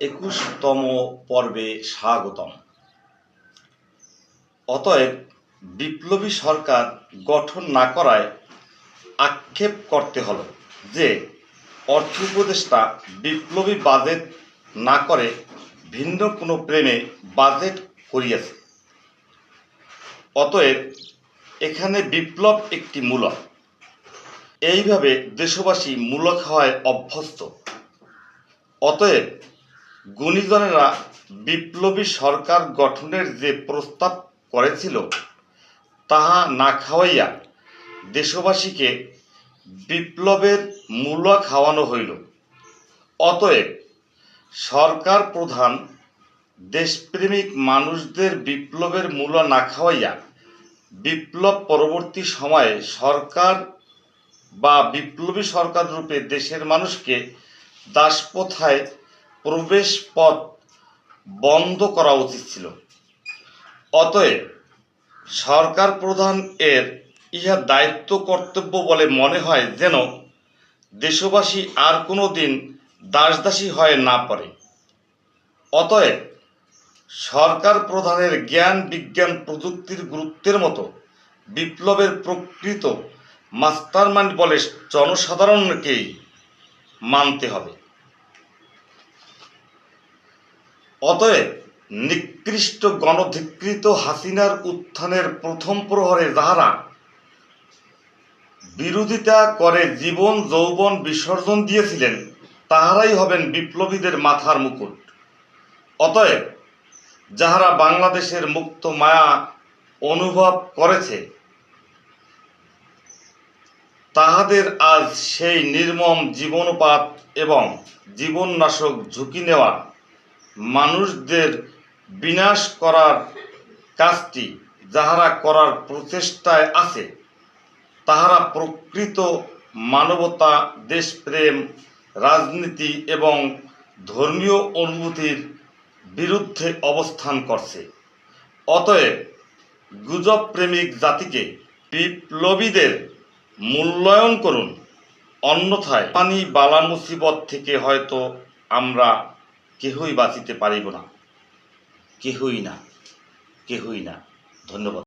একুশতম পর্বে স্বাগতম। অতএব বিপ্লবী সরকার গঠন না করায় আক্ষেপ করতে হলো যে অর্থ উপদেষ্টা বিপ্লবী বাজেট না করে ভিন্ন কোনো প্রেমে বাজেট করিয়াছে। অতএব এখানে বিপ্লব একটি মূলক। এইভাবে দেশবাসী মূলক হওয়ায় অভ্যস্ত। অতএব গুণীজনেরা বিপ্লবী সরকার গঠনের যে প্রস্তাব করেছিল, তাহা না খাওয়াইয়া দেশবাসীকে বিপ্লবের মূল্য খাওয়ানো হইল। অতএব সরকার প্রধান দেশপ্রেমিক মানুষদের বিপ্লবের মূল্য না খাওয়াইয়া বিপ্লব পরবর্তী সময়ে সরকার বা বিপ্লবী সরকার রূপে দেশের মানুষকে দাসপ্রথায় প্রবেশ পথ বন্ধ করা উচিত ছিল। অতএব সরকার প্রধান এর ইহা দায়িত্ব কর্তব্য বলে মনে হয় যেন দেশবাসী আর কোনো দিন দাসদাসী হয়ে না পারে অতএব সরকার প্রধানের জ্ঞান, বিজ্ঞান প্রযুক্তির গুরুত্বের মতো বিপ্লবের প্রকৃত মাস্টারমাইন্ড বলে জনসাধারণকেই মানতে হবে। অতএব নিকৃষ্ট গণধিকৃত হাসিনার উত্থানের প্রথম প্রহরে যাহারা বিরোধিতা করে জীবন, যৌবন বিসর্জন দিয়েছিলেন, তাহারাই হবেন বিপ্লবীদের মাথার মুকুট। অতএব যাহারা বাংলাদেশের মুক্ত মায়া অনুভব করেছে, তাহাদের আজ সেই নির্মম জীবনপাত এবং জীবননাশক ঝুঁকি নেওয়া মানুষদের বিনাশ করার কাজটি যাহারা করার প্রচেষ্টায় আছে, তাহারা প্রকৃত মানবতা, দেশপ্রেম, রাজনীতি এবং ধর্মীয় অনুভূতির বিরুদ্ধে অবস্থান করছে। অতএব গুজব প্রেমিক জাতিকে বিপ্লবীদের মূল্যায়ন করুন, অন্যথায় পানি বালা মুসিবত থেকে হয়তো আমরা কেহই বাঁচিতে পারিব না। কেহই না কেহই না। ধন্যবাদ।